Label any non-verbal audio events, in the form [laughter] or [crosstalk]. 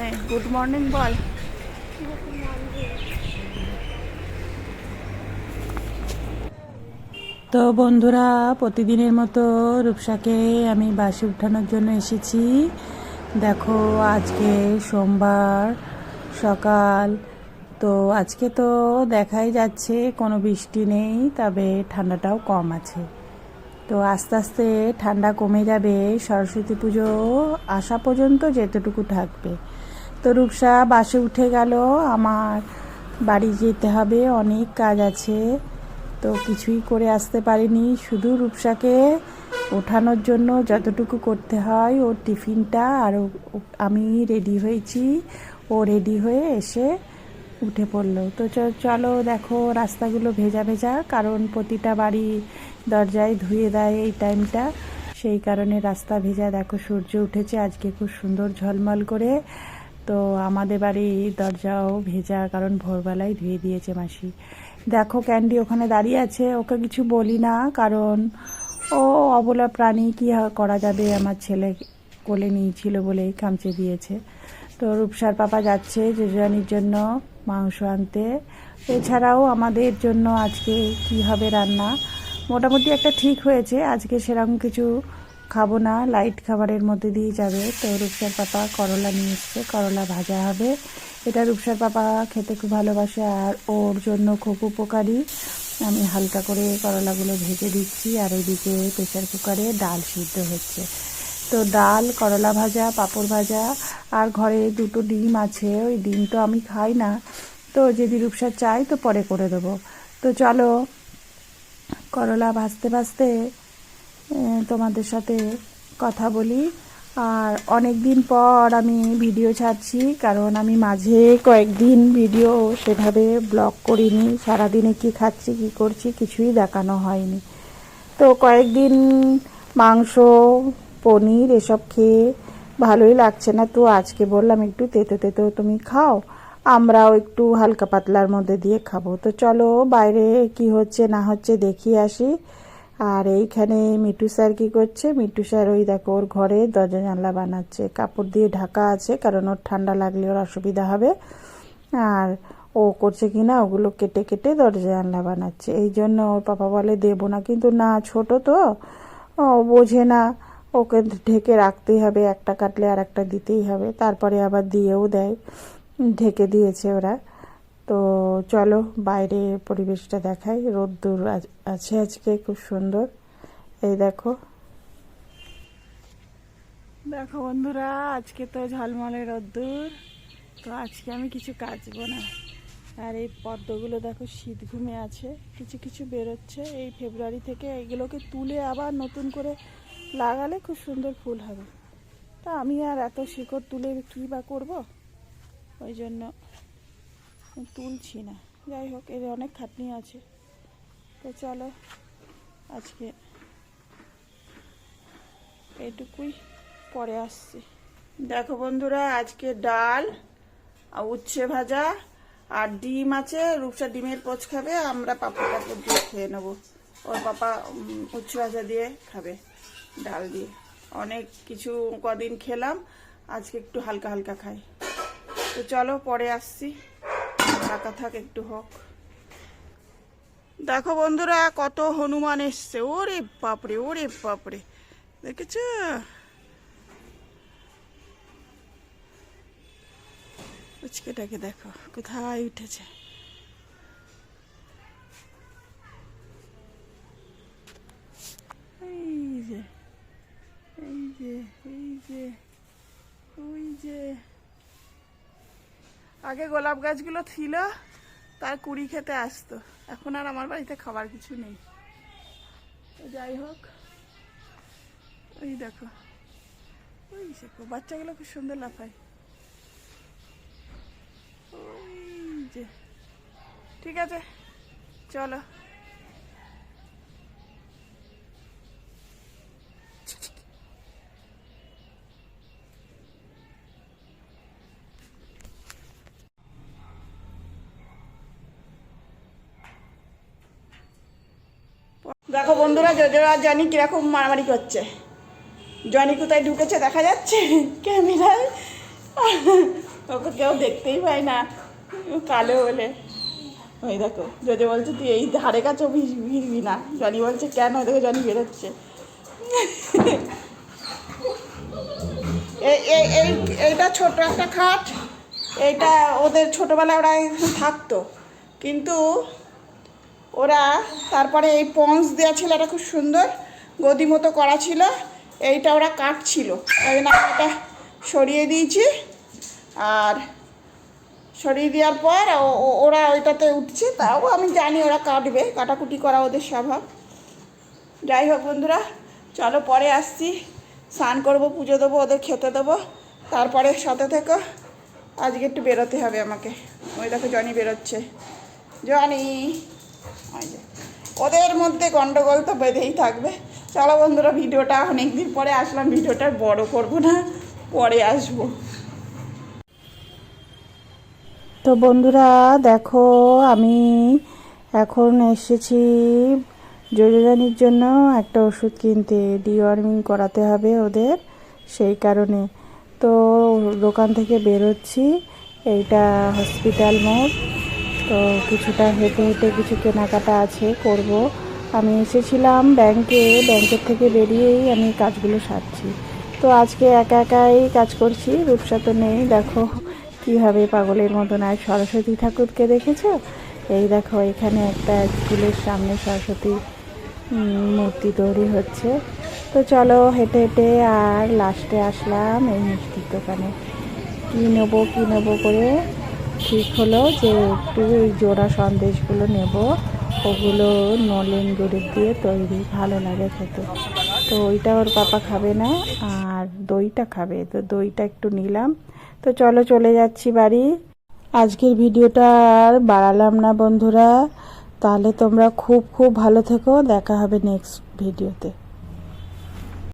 নে good morning বল। তো বন্ধুরা, প্রতিদিনের মতো রূপসাকে আমি বাসে উঠানোর জন্য এসেছি। দেখো, আজকে সোমবার, সকাল। তো আজকে তো দেখাই যাচ্ছে, কোনো বৃষ্টি নেই, তবে ঠান্ডাটাও কম আছে। তো আস্তে আস্তে ঠান্ডা কমে যাবে, সরস্বতী পুজো আসা পর্যন্ত যেতটুকু থাকবে। তো রূপসা বাসে উঠে গেল। আমার বাড়ি যেতে হবে, অনেক কাজ আছে। তো কিছুই করে আসতে পারিনি। শুধু রূপসাকে ওঠানোর জন্য যতটুকু করতে হয়, ওর টিফিনটা আর আমি রেডি হয়েছি। ও রেডি হয়ে এসে উঠে পড়ল। তো চলো দেখো রাস্তাগুলো ভেজা ভেজা, কারণ প্রতিটা বাড়ি দরজায় ধুয়ে দেয় এই টাইমটা। সেই কারণে রাস্তা ভেজা, দেখো সূর্য উঠেছে, আজকে খুব সুন্দর ঝলমল করে। তো আমাদের বাড়ির দরজাও ভেজা, কারণ ভোরবেলায় ধুয়ে দিয়েছে মাসি। দেখো, ক্যান্ডি ওখানে দাঁড়িয়ে আছে, ওকে কিছু বলি না, কারণ ও অবলা প্রাণী, কি করা যাবে? আমার ছেলে কোলে নিয়েছিল বলেই কামচে দিয়েছে। তো রূপসার পাপা যাচ্ছে যোজনীর জন্য মাংস আনতে। এছাড়াও আমাদের জন্য আজকে কি হবে রান্না? মোটামুটি একটা ঠিক হয়েছে, আজকে সেরকম কিছু খাব না লাইট খাবারের মধ্যে দিয়ে যাবে। তো রূপসার পাপা করলা নিয়ে এসছে, করলা ভাজা হবে। এটা রূপসার পাপা খেতে খুব ভালোবাসে আর ওর জন্য খুব উপকারী। আমি হালকা করে করলাগুলো ভেজে দিচ্ছি আর ওইদিকে প্রেশার কুকারে ডাল সিদ্ধ হচ্ছে। তো ডাল, করলা ভাজা, পাঁপড় ভাজা আর ঘরে দুটো ডিম আছে, ওই ডিম তো আমি খাই না। তো যদি রূপসা চাই তো পরে করে দেবো। তো চলো, করলা ভাজতে ভাজতে তোমাদের সাথে কথা বলি। আর অনেক দিন পর আমি ভিডিও ছাড়ছি, কারণ আমি মাঝে কয়েকদিন ভিডিও সেভাবে ব্লগ করিনি। সারাদিনে কি খাচ্ছি, কি করছি কিছুই দেখানো হয়নি। তো কয়েকদিন মাংস, পনির এসব খেয়ে ভালোই লাগছে না। তো আজকে বললাম, একটু তেতো তেতো তুমি খাও, আমরাও একটু হালকা পাতলার মধ্যে দিয়ে খাব। তো চলো বাইরে কি হচ্ছে না হচ্ছে দেখিয়ে আসি। আর এইখানে মিটু স্যার কি করছে? মিটু স্যার ওই দেখো, ওর ঘরে দরজা জানলা বানাচ্ছে। কাপড় দিয়ে ঢাকা আছে, কারণ ওর ঠান্ডা লাগলে ওর অসুবিধা হবে। আর ও করছে কি না, ওগুলো কেটে কেটে দরজা জানলা বানাচ্ছে। এই জন্য ওর পাপা বলে, দেবো না। কিন্তু না, ছোট তো। ও বোঝে না, ওকে ঢেকে রাখতেই হবে। একটা কাটলে আর একটা দিতেই হবে। তারপরে আবার দিয়েও দেয়। ঢেকে দিয়েছে ওরা। তো চলো বাইরে পরিবেশটা দেখাই। রোদ্দুর আছে আজকে, খুব সুন্দর। এই দেখো। দেখো বন্ধুরা, আজকে তো ঝলমলে রোদ্দুর। তো আজকে আমি কিছু কাচবো না। আর এই পদ্মগুলো দেখো, শীত ঘুমে আছে। কিছু কিছু বেরোচ্ছে। এই ফেব্রুয়ারি থেকে এগুলোকে তুলে আবার নতুন করে লাগালে খুব সুন্দর ফুল হবে। তা আমি আর এত শিকড় তুলে কী বা করব? ওই জন্য তুলছি না। যাই হোক, এর অনেক খাটনি আছে। তো চলো, আজকে এইটুকুই পরে আসছি। দেখো বন্ধুরা, আজকে ডাল উচ্ছে ভাজা, আর ডিম আছে, রূপসা ডিমের পোচ খাবে, আমরা পাপড় টাপড় দিয়ে খেয়ে নেব। ওর পাপা উচ্ছে ভাজা দিয়ে খাবে, ডাল দিয়ে। অনেক কিছু কদিন খেলাম, আজকে একটু হালকা হালকা খাই। তো চলো, পরে আসছি। টাকা থাক, একটু হোক। দেখো বন্ধুরা, কত হনুমান এসছে। ওরে বাপরে ওরে বাপরে। দেখেছ? উচকেটাকে দেখো, কোথায় উঠেছে? এই যে এই যে এই যে, ওই যে। আগে গোলাপ গাছগুলো ছিল, তার কুড়ি খেতে আসতো। এখন আর আমার বাড়িতে খাবার কিছু নেই। যাই হোক ওই দেখো। ওই দেখো বাচ্চাগুলো খুব সুন্দর লাফায়। ওই যে। ঠিক আছে, চলো। দেখো বন্ধুরা যোজরা জানি কীরকম মারামারি করছে। জনি কোথায় ঢুকেছে দেখা যাচ্ছে? [laughs] ক্যামেরায়। [laughs] ওকে কেউ দেখতেই পায় না। কালো বলে। ওই দেখো যদি বলছে, তুই এই ধারে কাছেও ভিজবি না? জনি বলছে, কেন? ওই দেখো, জনি বেরোচ্ছে। এই, এইটা ছোট একটা খাট। এইটা ওদের ছোটোবেলায় ওরা থাকতো। কিন্তু ওরা তারপরে এই পঞ্চ দেওয়া ছিল, এটা খুব সুন্দর, গদি মতো করা ছিল, এইটা ওরা কাটছিল। ওই জন্য এটা সরিয়ে দিয়েছি, আর সরিয়ে দেওয়ার পর ওরা ওইটাতে উঠছে, তাও আমি জানি ওরা কাটবে, কাটাকুটি করা ওদের স্বভাব। যাই হোক বন্ধুরা, চলো পরে আসছি, স্নান করব, পুজো দেবো, ওদের খেতে দেবো, তারপরে সাথে থেকে, আজকে একটু বেরোতে হবে আমাকে। ওই দেখো জনি বেরোচ্ছে। জনি। ওদের মধ্যে গন্ডগোল তো বেঁধেই থাকবে। চলো বন্ধুরা, ভিডিওটা অনেক দিন পরে আসলাম, ভিডিওটা বড় করব না, পরে আসব। তো বন্ধুরা, দেখো, আমি এখন এসেছি যোজনীর জন্য একটা ওষুধ কিনতে। ডিওয়ার্মিং করাতে হবে ওদের সেই কারণে। তো দোকান থেকে বেরোচ্ছি, এইটা হসপিটাল মোড়। তো কিছুটা হেঁটে হেঁটে কিছু কেনাকাটা আছে, করব। আমি এসেছিলাম ব্যাংকে ব্যাংকের থেকে বেরিয়েই আমি কাজগুলো সারছি। তো আজকে একা একাই কাজ করছি, রূপসা তো নেই, দেখো কীভাবে পাগলের মতন। আর সরস্বতী ঠাকুরকে দেখেছ? এই দেখো, এখানে একটা স্কুলের সামনে সরস্বতী মূর্তি তৈরি হচ্ছে। তো চলো হেঁটে হেঁটে আর লাস্টে আসলাম এই মিষ্টির দোকানে। কী নেব কী নেব করে ঠিক হলো যে একটু এই জোড়া সন্দেশগুলো নেব। ওগুলো নলেন গুড়ের দিয়ে তৈরি, ভালো লাগে খেতে। তো ওইটা ওর পাপা খাবে না, আর দইটা খাবে। তো দইটা একটু নিলাম। তো চলো চলে যাচ্ছি বাড়ি। আজকের ভিডিওটা আর বাড়ালাম না বন্ধুরা। তাহলে তোমরা খুব খুব ভালো থেকো। দেখা হবে নেক্সট ভিডিওতে